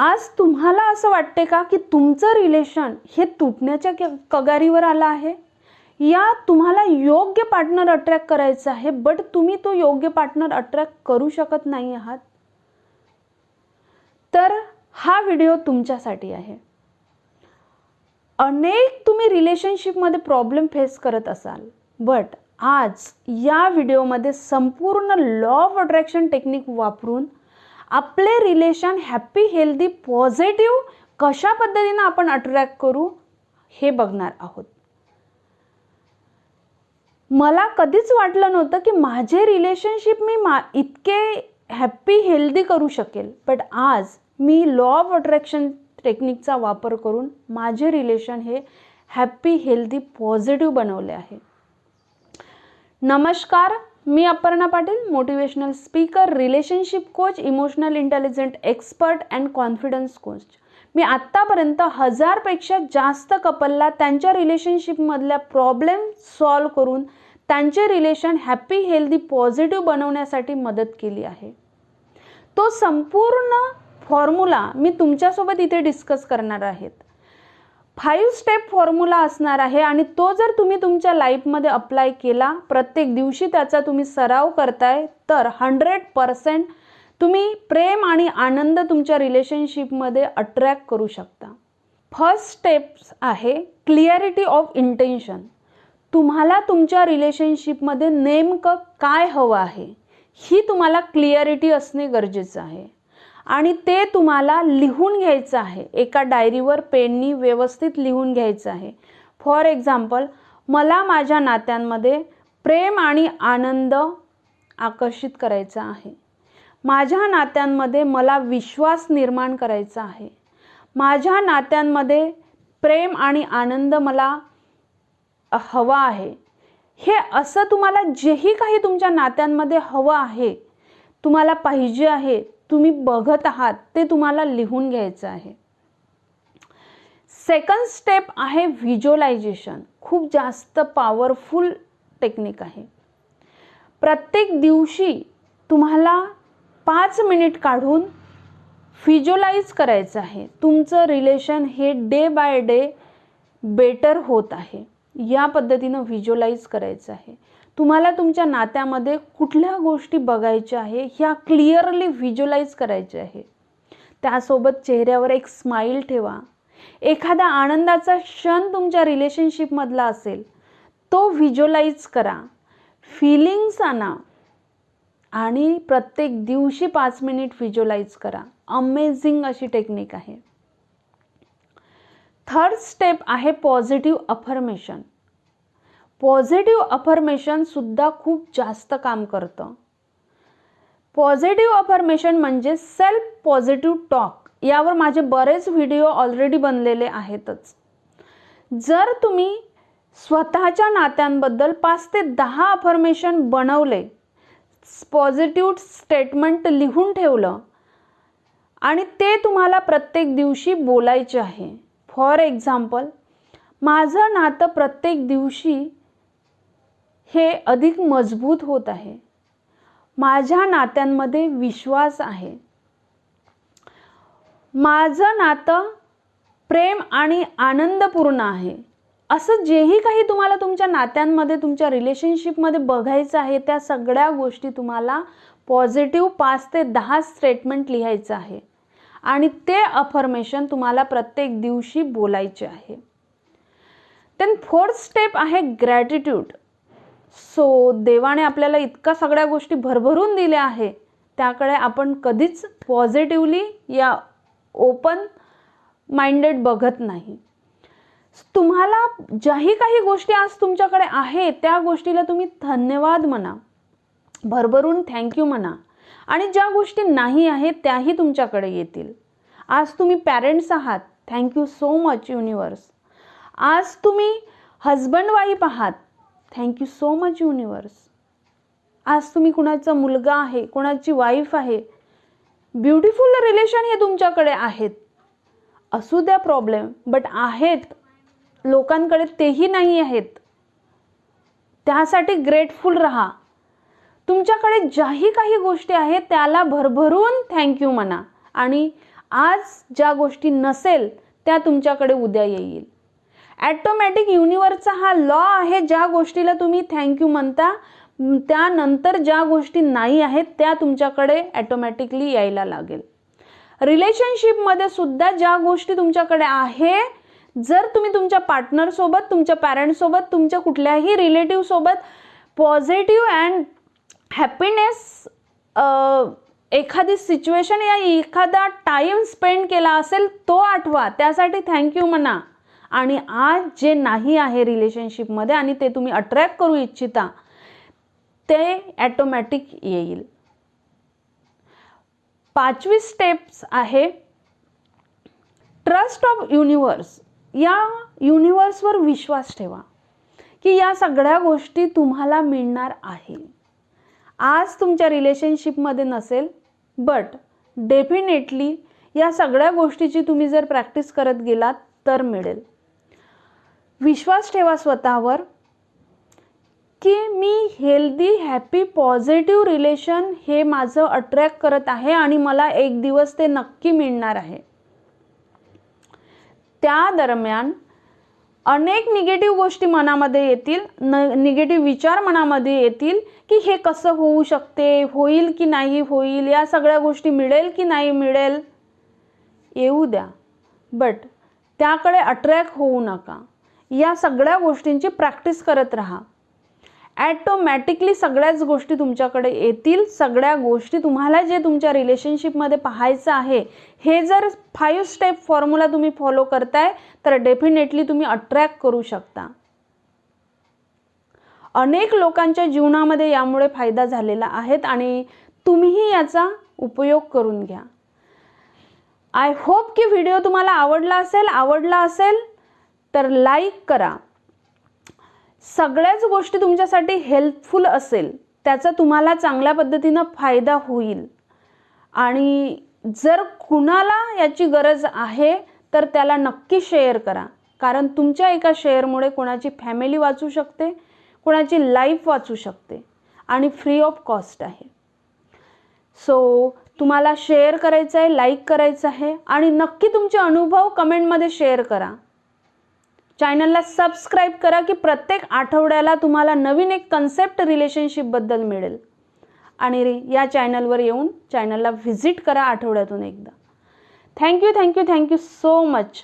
आज तुम्हाला असं वाटते का की तुमचं रिलेशन हे तुटण्याच्या क- कगारीवर आलं आहे? या तुम्हाला योग्य पार्टनर अट्रॅक्ट करायचं आहे बट तुम्ही तो योग्य पार्टनर अट्रॅक्ट करू शकत नाही आहात? तर हा व्हिडिओ तुमच्यासाठी आहे. अनेक तुम्ही रिलेशनशिपमध्ये प्रॉब्लेम फेस करत असाल बट आज या व्हिडिओमध्ये संपूर्ण लॉ ऑफ अट्रॅक्शन टेक्निक वापरून आपले रिलेशन हॅप्पी हेल्दी पॉझिटिव्ह कशा पद्धतीनं आपण अट्रॅक्ट करू हे बघणार आहोत. मला कधीच वाटलं नव्हतं की माझे रिलेशनशिप मी मा इतके हॅप्पी हेल्दी करू शकेल. बट आज मी लॉ ऑफ अट्रॅक्शन टेक्निकचा वापर करून माझे रिलेशन हे हॅप्पी हेल्दी पॉझिटिव्ह बनवले आहे. नमस्कार मी Aparna Patil motivational speaker relationship coach emotional intelligent expert and confidence coach मी आत्तापर्यंत हजारपेक्षा जास्त कपलला त्यांच्या रिलेशनशिपमधल्या प्रॉब्लेम सॉल्व करून त्यांचे रिलेशन हॅप्पी हेल्दी पॉझिटिव्ह बनवण्यासाठी मदत केली आहे. तो संपूर्ण फॉर्म्युला मी तुमच्यासोबत इथे डिस्कस करणार आहेत. फाईव्ह स्टेप फॉर्म्युला असणार आहे आणि तो जर तुम्ही तुमच्या लाईफमध्ये अप्लाय केला प्रत्येक दिवशी त्याचा तुम्ही सराव करताय तर हंड्रेड पर्सेंट तुम्ही प्रेम आणि आनंद तुमच्या रिलेशनशिपमध्ये अट्रॅक्ट करू शकता. फर्स्ट स्टेप्स आहे क्लिअरिटी ऑफ इंटेन्शन. तुम्हाला तुमच्या रिलेशनशिपमध्ये नेमकं काय हवं आहे ही तुम्हाला क्लिअरिटी असणे गरजेचं आहे. आणि ते तुम्हाला लिहून घ्यायचं आहे. एका डायरीवर पेननी व्यवस्थित लिहून घ्यायचं आहे. फॉर एक्झाम्पल मला माझ्या नात्यांमध्ये प्रेम आणि आनंद आकर्षित करायचा आहे. माझ्या नात्यांमध्ये मला विश्वास निर्माण करायचा आहे. माझ्या नात्यांमध्ये प्रेम आणि आनंद मला हवा आहे. हे असं तुम्हाला जेही काही तुमच्या नात्यांमध्ये हवं आहे तुम्हाला पाहिजे आहे तुम्ही बघत आहात ते तुम्हाला लिहून घ्यायचं आहे. सेकंड स्टेप आहे व्हिज्युअलायझेशन खूप जास्त पॉवरफुल टेक्निक आहे. प्रत्येक दिवशी तुम्हाला पाच मिनिट काढून व्हिज्युअलाइज करायचं आहे. तुमचं रिलेशन हे डे बाय डे बेटर होत आहे. या पद्धतीनं व्हिज्युअलाइज करायचं आहे. तुम्हाला तुमच्या नात्यामध्ये कुठल्या गोष्टी बघायच्या आहे ह्या क्लिअरली व्हिज्युलाइज करायच्या आहे. त्यासोबत चेहऱ्यावर एक स्माईल ठेवा. एखादा आनंदाचा क्षण तुमच्या रिलेशनशिपमधला असेल तो व्हिज्युलाइज करा. फिलिंग्स आणा आणि प्रत्येक दिवशी पाच मिनिट व्हिज्युलाइज करा. अमेझिंग अशी टेक्निक आहे. थर्ड स्टेप आहे पॉझिटिव्ह अफर्मेशन पॉझिटिव्ह अफर्मेशनसुद्धा खूप जास्त काम करतं. पॉझिटिव्ह अफर्मेशन म्हणजे सेल्फ पॉझिटिव्ह टॉक यावर माझे बरेच व्हिडिओ ऑलरेडी बनलेले आहेतच. जर तुम्ही स्वतःच्या नात्यांबद्दल पाच ते दहा अफर्मेशन बनवले पॉझिटिव्ह स्टेटमेंट लिहून ठेवलं आणि ते तुम्हाला प्रत्येक दिवशी बोलायचे आहे. फॉर एक्झाम्पल माझं नातं प्रत्येक दिवशी हे अधिक मजबूत होत आहे. माझ्या नात्यांमध्ये विश्वास आहे. माझं नातं प्रेम आणि आनंदपूर्ण आहे. असं जेही काही तुम्हाला तुमच्या नात्यांमध्ये तुमच्या रिलेशनशिपमध्ये बघायचं आहे त्या सगळ्या गोष्टी तुम्हाला पॉझिटिव्ह पाच ते दहा स्टेटमेंट लिहायचं आहे. आणि ते अफर्मेशन तुम्हाला प्रत्येक दिवशी बोलायचे आहे. देन फोर्थ स्टेप आहे ग्रॅटिट्यूड सो देवाने आपल्याला इतका सगळ्या गोष्टी भरभरून दिल्या आहे त्याकडे आपण कधीच पॉझिटिव्हली या ओपन माइंडेड बघत नाही. तुम्हाला ज्याही काही गोष्टी आज तुमच्याकडे आहे त्या गोष्टीला तुम्ही धन्यवाद म्हणा भरभरून थँक्यू म्हणा आणि ज्या गोष्टी नाही आहेत त्याही तुमच्याकडे येतील. आज तुम्ही पॅरेंट्स आहात थँक्यू सो मच युनिवर्स आज तुम्ही हजबंड वाईफ आहात thank you so much universe आज तुम्ही कुणाचा मुलगा आहे कुणाची वाईफ आहे ब्युटिफुल रिलेशन हे तुमच्याकडे आहेत. असू द्या प्रॉब्लेम बट आहेत. लोकांकडे तेही नाही आहेत. त्यासाठी ग्रेटफुल राहा. तुमच्याकडे ज्याही काही गोष्टी आहेत त्याला भरभरून थँक्यू म्हणा. आणि आज ज्या गोष्टी नसेल त्या तुमच्याकडे उद्या येईल. ॲटोमॅटिक युनिवर्सचा हा लॉ आहे ज्या गोष्टीला तुम्ही थँक्यू म्हणता त्यानंतर ज्या गोष्टी नाही आहेत त्या तुमच्याकडे ॲटोमॅटिकली यायला लागेल. रिलेशनशिपमध्ये सुद्धा ज्या गोष्टी तुमच्याकडे आहे जर तुम्ही तुमच्या पार्टनरसोबत तुमच्या पॅरेंट्ससोबत तुमच्या कुठल्याही रिलेटिव्हसोबत पॉझिटिव्ह अँड हॅपीनेस एखादी सिच्युएशन या एखादा टाईम स्पेंड केला असेल तो आठवा. त्यासाठी थँक्यू म्हणा. आणि आज जे नाही आहे रिलेशनशिपमध्ये आणि ते तुम्ही अट्रॅक्ट करू इच्छिता ते ॲटोमॅटिक येईल. पाचवी स्टेप्स आहे ट्रस्ट ऑफ युनिवर्स या युनिवर्सवर विश्वास ठेवा की या सगळ्या गोष्टी तुम्हाला मिळणार आहे आज तुमच्या रिलेशनशिपमध्ये नसेल बट डेफिनेटली या सगळ्या गोष्टीची तुम्ही जर प्रॅक्टिस करत गेलात तर मिळेल. विश्वास ठेवा स्वतःवर की मी हेल्दी हॅपी पॉझिटिव्ह रिलेशन हे माझं अट्रॅक्ट करत आहे आणि मला एक दिवस ते नक्की मिळणार आहे. त्या दरम्यान अनेक निगेटिव्ह गोष्टी मनामध्ये येतील न निगेटिव्ह विचार मनामध्ये येतील की हे कसं होऊ शकते होईल की नाही होईल या सगळ्या गोष्टी मिळेल की नाही मिळेल? येऊ द्या. बट त्याकडे अट्रॅक्ट होऊ नका. या सगळ्या गोष्टींची प्रॅक्टिस करत राहा. ॲटोमॅटिकली सगळ्याच गोष्टी तुमच्याकडे येतील. सगळ्या गोष्टी तुम्हाला जे तुमच्या रिलेशनशिपमध्ये पाहायचं आहे हे जर फाईव्ह स्टेप फॉर्म्युला तुम्ही फॉलो करताय तर डेफिनेटली तुम्ही अट्रॅक्ट करू शकता. अनेक लोकांच्या जीवनामध्ये यामुळे फायदा झालेला आहेत आणि तुम्हीही याचा उपयोग करून घ्या. आय होप की व्हिडिओ तुम्हाला आवडला असेल. आवडला असेल तर लाईक करा. सगळ्याच गोष्टी तुमच्यासाठी हेल्पफुल असेल त्याचा तुम्हाला चांगल्या पद्धतीनं फायदा होईल. आणि जर कुणाला याची गरज आहे तर त्याला नक्की शेअर करा. कारण तुमच्या एका शेअरमुळे कोणाची फॅमिली वाचू शकते कोणाची लाईफ वाचू शकते. आणि फ्री ऑफ कॉस्ट आहे. सो तुम्हाला शेअर करायचं आहे लाईक करायचं आहे. आणि नक्की तुमचे अनुभव कमेंटमध्ये शेअर करा. चॅनलला सबस्क्राईब करा की प्रत्येक आठवड्याला तुम्हाला नवीन एक कन्सेप्ट रिलेशनशिपबद्दल मिळेल. आणि रे या चॅनलवर येऊन चॅनलला व्हिजिट करा आठवड्यातून एकदा. Thank you thank you thank you so much